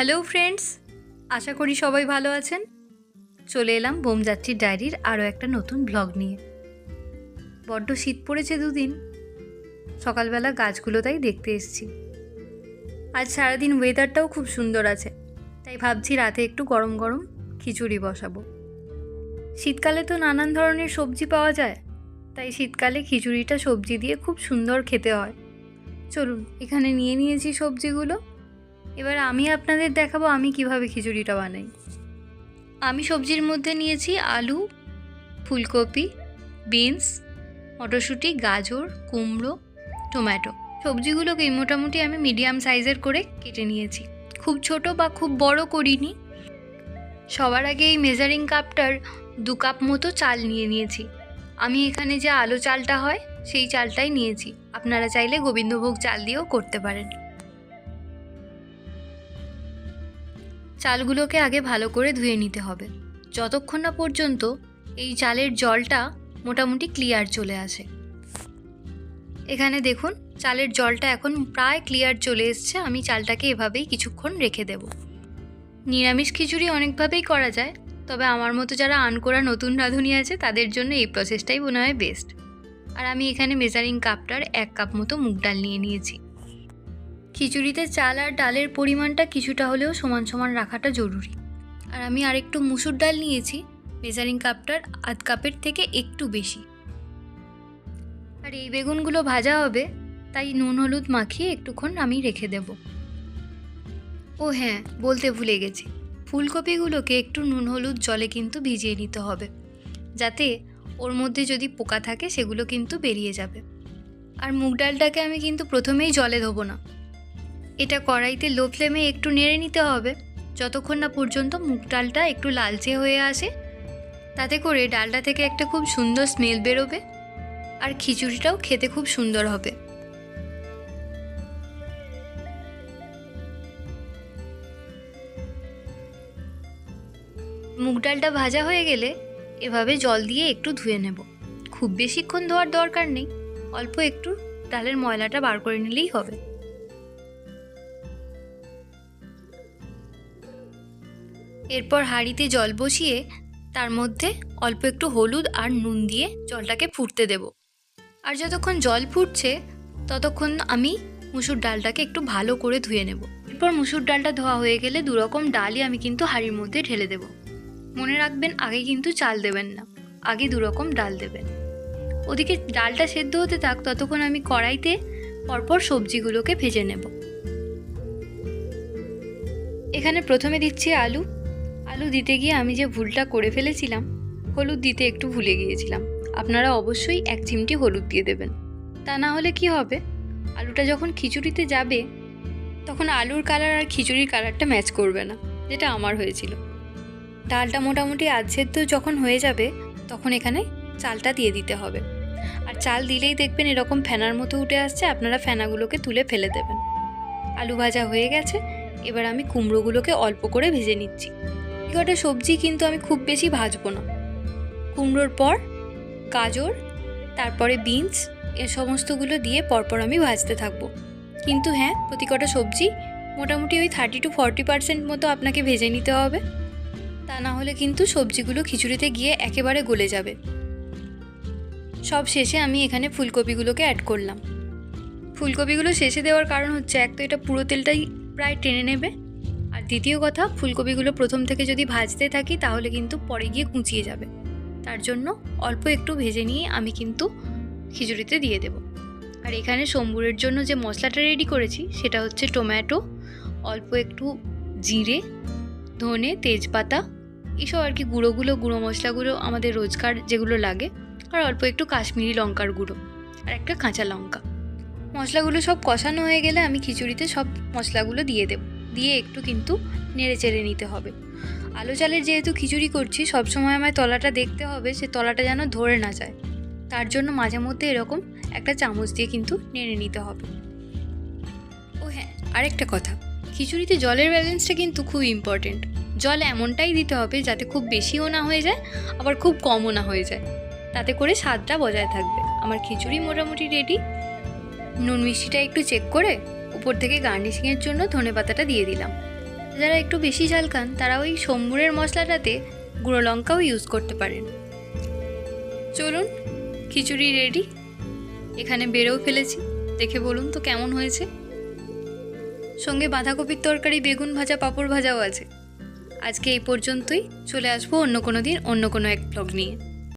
Hello friends আশা করি সবাই ভালো আছেন। চলে এলাম বোমযাত্রীর ডায়েরির আরও একটা নতুন ব্লগ নিয়ে। বড্ড শীত পড়েছে দুদিন। সকালবেলা গাছগুলো তাই দেখতে এসেছি। আজ সারাদিন ওয়েদারটাও খুব সুন্দর আছে। তাই ভাবছি রাতে একটু গরম গরম খিচুড়ি বসাবো। শীতকালে তো নানান ধরনের সবজি পাওয়া যায়। তাই শীতকালে খিচুড়িটা সবজি দিয়ে খুব সুন্দর খেতে হয়। চলুন, এখানে নিয়ে নিয়েছি সবজিগুলো। এবার আমি আপনাদের দেখাবো আমি কীভাবে খিচুড়িটা বানাই। আমি সবজির মধ্যে নিয়েছি আলু, ফুলকপি, বিনস, মটরশুঁটি, গাজর, কুমড়ো, টমেটো। সবজিগুলোকে মোটামুটি আমি মিডিয়াম সাইজের করে কেটে নিয়েছি। খুব ছোট বা খুব বড় করিনি। সবার আগে এই মেজারিং কাপটার দু কাপ মতো চাল নিয়ে নিয়েছি। আমি এখানে যে আলো চালটা হয়, সেই চালটাই নিয়েছি। আপনারা চাইলে গোবিন্দভোগ চাল দিয়েও করতে পারেন। চালগুলোকে আগে ভালো করে ধুয়ে নিতে হবে। যতক্ষণ না পর্যন্ত এই চালের জলটা মোটামুটি ক্লিয়ার চলে আসে। এখানে দেখুন, চালের জলটা এখন প্রায় ক্লিয়ার চলে এসছে। আমি চালটাকে এভাবেই কিছুক্ষণ রেখে দেব। নিরামিষ খিচুড়ি অনেকভাবেই করা যায়, তবে আমার মতো যারা আনকোরা নতুন রাঁধুনি আছে, তাদের জন্য এই প্রসেসটাই মনে হয় বেস্ট আর আমি এখানে মেজারিং কাপটার এক কাপ মতো মুগ ডাল নিয়ে নিয়েছি। খিচুড়িতে চাল আর ডালের পরিমাণটা কিছুটা হলেও সমান সমান রাখাটা জরুরি। আর আমি আরেকটু মুসুর ডাল নিয়েছি, মেজারিং কাপটার আধ কাপের থেকে একটু বেশি। আর এই বেগুনগুলো ভাজা হবে, তাই নুন হলুদ মাখিয়ে একটুক্ষণ আমি রেখে দেব। ও হ্যাঁ বলতে ভুলে গেছি। ফুলকপিগুলোকে একটু নুন হলুদ জলে কিন্তু ভিজিয়ে নিতে হবে, যাতে ওর মধ্যে যদি পোকা থাকে সেগুলো কিন্তু বেরিয়ে যাবে। আর মুগ ডালটাকে আমি কিন্তু প্রথমেই জলে ধোবো না। এটা কড়াইতে লো ফ্লেমে একটু নেড়ে নিতে হবে। যতক্ষণ না পর্যন্ত মুগ ডালটা একটু লালচে হয়ে আসে, তাতে করে ডালটা থেকে একটা খুব সুন্দর স্মেল বেরোবে আর খিচুড়িটাও খেতে খুব সুন্দর হবে। মুগ ডালটা ভাজা হয়ে গেলে এভাবে জল দিয়ে একটু ধুয়ে নেব। খুব বেশিক্ষণ ধোয়ার দরকার নেই, অল্প একটু ডালের ময়লাটা বার করে নিলেই হবে। এরপর হাঁড়িতে জল বসিয়ে তার মধ্যে অল্প একটু হলুদ আর নুন দিয়ে জলটাকে ফুটতে দেব। আর যতক্ষণ জল ফুটছে, ততক্ষণ আমি মুসুর ডালটাকে একটু ভালো করে ধুয়ে নেব। এরপর মুসুর ডালটা ধোয়া হয়ে গেলে দুরকম ডালই আমি কিন্তু হাঁড়ির মধ্যে ঢেলে দেব। মনে রাখবেন, আগে কিন্তু চাল দেবেন না, আগে দুরকম ডাল দেবেন। ওদিকে ডালটা সেদ্ধ হতে থাক, ততক্ষণ আমি কড়াইতে পরপর সবজিগুলোকে ভেজে নেব। এখানে প্রথমে দিচ্ছি আলু আলু দিতে গিয়ে আমি যে ভুলটা করে ফেলেছিলাম, হলুদ দিতে একটু ভুলে গিয়েছিলাম। আপনারা অবশ্যই এক চিমটি হলুদ দিয়ে দেবেন। তা না হলে কি হবে? আলুটা যখন খিচুড়িতে যাবে, তখন আলুর কালার আর খিচুড়ির কালারটা ম্যাচ করবে না, যেটা আমার হয়েছিল। ডালটা মোটামুটি আধসেদ্ধ যখন হয়ে যাবে, তখন এখানে চালটা দিয়ে দিতে হবে। আর চাল দিলেই দেখবেন এরকম ফেনার মতো উঠে আসছে, আপনারা ফেনাগুলোকে তুলে ফেলে দেবেন। আলু ভাজা হয়ে গেছে, এবার আমি কুমড়োগুলোকে অল্প করে ভেজে নিচ্ছি। কটা সবজি কিন্তু আমি খুব বেশি ভাজবো না। কুমড়োর পর, গাজর, তারপরে বিনস, এ সমস্তগুলো দিয়ে পরপর আমি ভাজতে থাকব। কিন্তু হ্যাঁ প্রতি কটা সবজি মোটামুটি ওই থার্টি টু ফর্টি পার্সেন্ট মতো আপনাকে ভেজে নিতে হবে। তা না হলে কিন্তু সবজিগুলো খিচুড়িতে গিয়ে একেবারে গলে যাবে। সব শেষে আমি এখানে ফুলকপিগুলোকে অ্যাড করলাম। ফুলকপিগুলো শেষে দেওয়ার কারণ হচ্ছে, এক তো এটা পুরো তেলটাই প্রায় টেনে নেবে। দ্বিতীয় কথা, ফুলকপিগুলো প্রথম থেকে যদি ভাজতে থাকি, তাহলে কিন্তু পরে গিয়ে কুঁচিয়ে যাবে। তার জন্য অল্প একটু ভেজে নিয়ে আমি কিন্তু খিচুড়িতে দিয়ে দেব। আর এখানে সম্বুরের জন্য যে মশলাটা রেডি করেছি, সেটা হচ্ছে টমেটো অল্প একটু জিরে, ধনে, তেজপাতা, এসব আর কি গুঁড়োগুলো, গুঁড়ো মশলাগুলো আমাদের রোজকার যেগুলো লাগে, আর অল্প একটু কাশ্মীরি লঙ্কার গুঁড়ো আর একটা কাঁচা লঙ্কা। মশলাগুলো সব কষানো হয়ে গেলে আমি খিচুড়িতে সব মশলাগুলো দিয়ে দেব। দিয়ে একটু কিন্তু নেড়ে চেড়ে নিতে হবে। আলু চালের যেহেতু খিচুড়ি করছি, সবসময় আমায় তলাটা দেখতে হবে, সে তলাটা যেন ধরে না যায়। তার জন্য মাঝে মধ্যে এরকম একটা চামচ দিয়ে কিন্তু নেড়ে নিতে হবে। ও হ্যাঁ আরেকটা কথা। খিচুড়িতে জলের ব্যালেন্সটা কিন্তু খুব ইম্পর্টেন্ট জল এমনটাই দিতে হবে যাতে খুব বেশিও না হয়ে যায়, আবার খুব কমও না হয়ে যায়। তাতে করে স্বাদটা বজায় থাকবে। আমার খিচুড়ি মোটামুটি রেডি নুন মিষ্টিটা একটু চেক করে উপর থেকে গার্নিশিংয়ের জন্য ধনে পাতাটা দিয়ে দিলাম। যারা একটু বেশি ঝাল খান, তারা ওই সম্বুরের মশলাটাতে গুঁড়ো লঙ্কাও ইউজ করতে পারেন। চলুন, খিচুড়ি রেডি এখানে বেড়েও ফেলেছি। দেখে বলুন তো কেমন হয়েছে? সঙ্গে বাঁধাকপির তরকারি, বেগুন ভাজা, পাঁপড় ভাজাও আছে। আজকে এই পর্যন্তই। চলে আসব অন্য কোনো দিন, অন্য কোনো এক ব্লগ নিয়ে।